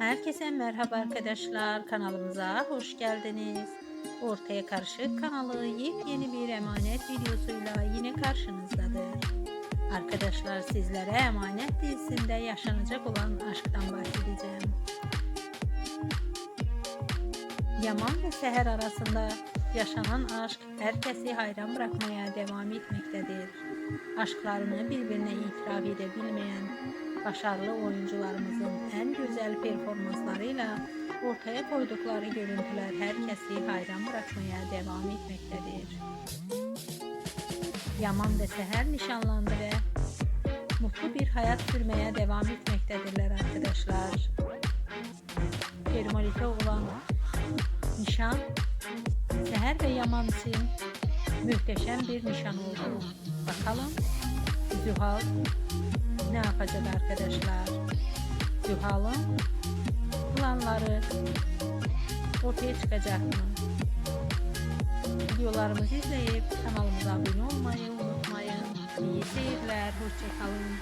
Herkese merhaba arkadaşlar. Kanalımıza hoş geldiniz. Ortaya Karışık kanalı yepyeni bir emanet videosuyla yine karşınızdadır. Arkadaşlar sizlere Emanet dizisinde yaşanacak olan aşktan bahsedeceğim. Yaman ve Seher arasında yaşanan aşk herkesi hayran bırakmaya devam etmektedir. Aşklarını birbirine itiraf edebilmeyen başarılı oyuncularımızın en güzel performanslarıyla ortaya koydukları görüntüler herkesi hayran bırakmaya devam etmektedir. Yaman ve Seher nişanlandı ve mutlu bir hayat sürmeye devam etmektedirler arkadaşlar. Formalite olan nişan Seher ve Yaman için muhteşem bir nişan oldu. Bakalım Zühal ne yapacak arkadaşlar? Zühal'ın planları ortaya çıkacak mı? Videolarımızı izleyip kanalımıza abone olmayı unutmayın. İyi seyirler, hoşçakalın.